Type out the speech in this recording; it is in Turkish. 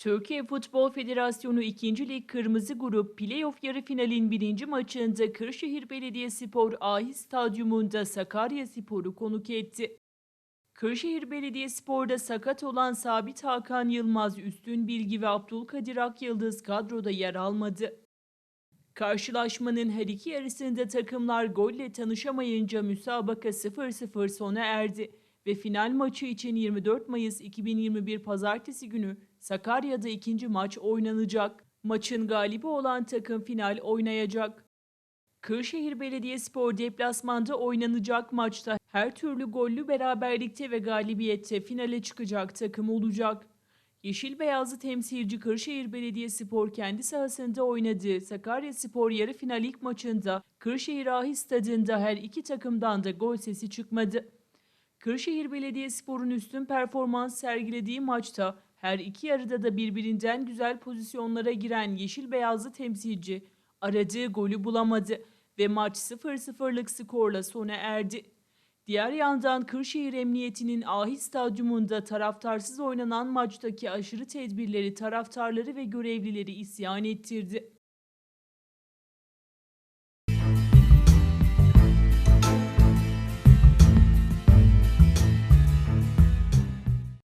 Türkiye Futbol Federasyonu 2. Lig Kırmızı Grup Playoff yarı finalin birinci maçında Kırşehir Belediyespor Ahi Stadyumunda Sakarya Spor'u konuk etti. Kırşehir Belediyespor'da sakat olan Sabit Hakan Yılmaz, Üstün Bilgi ve Abdülkadir Akyıldız kadroda yer almadı. Karşılaşmanın her iki yarısında takımlar golle tanışamayınca müsabaka 0-0 sona erdi ve final maçı için 24 Mayıs 2021 Pazartesi günü Sakarya'da ikinci maç oynanacak. Maçın galibi olan takım final oynayacak. Kırşehir Belediyespor deplasmanda oynanacak maçta her türlü gollü beraberlikte ve galibiyette finale çıkacak takım olacak. Yeşil Beyazlı temsilci Kırşehir Belediyespor kendi sahasında oynadığı Sakaryaspor yarı final ilk maçında Kırşehir Ahi Stadında her iki takımdan da gol sesi çıkmadı. Kırşehir Belediyespor'un üstün performans sergilediği maçta her iki yarıda da birbirinden güzel pozisyonlara giren Yeşil Beyazlı temsilci aradığı golü bulamadı ve maç 0-0'lık skorla sona erdi. Diğer yandan Kırşehir Emniyeti'nin Ahi Stadyumunda taraftarsız oynanan maçtaki aşırı tedbirleri taraftarları ve görevlileri isyan ettirdi.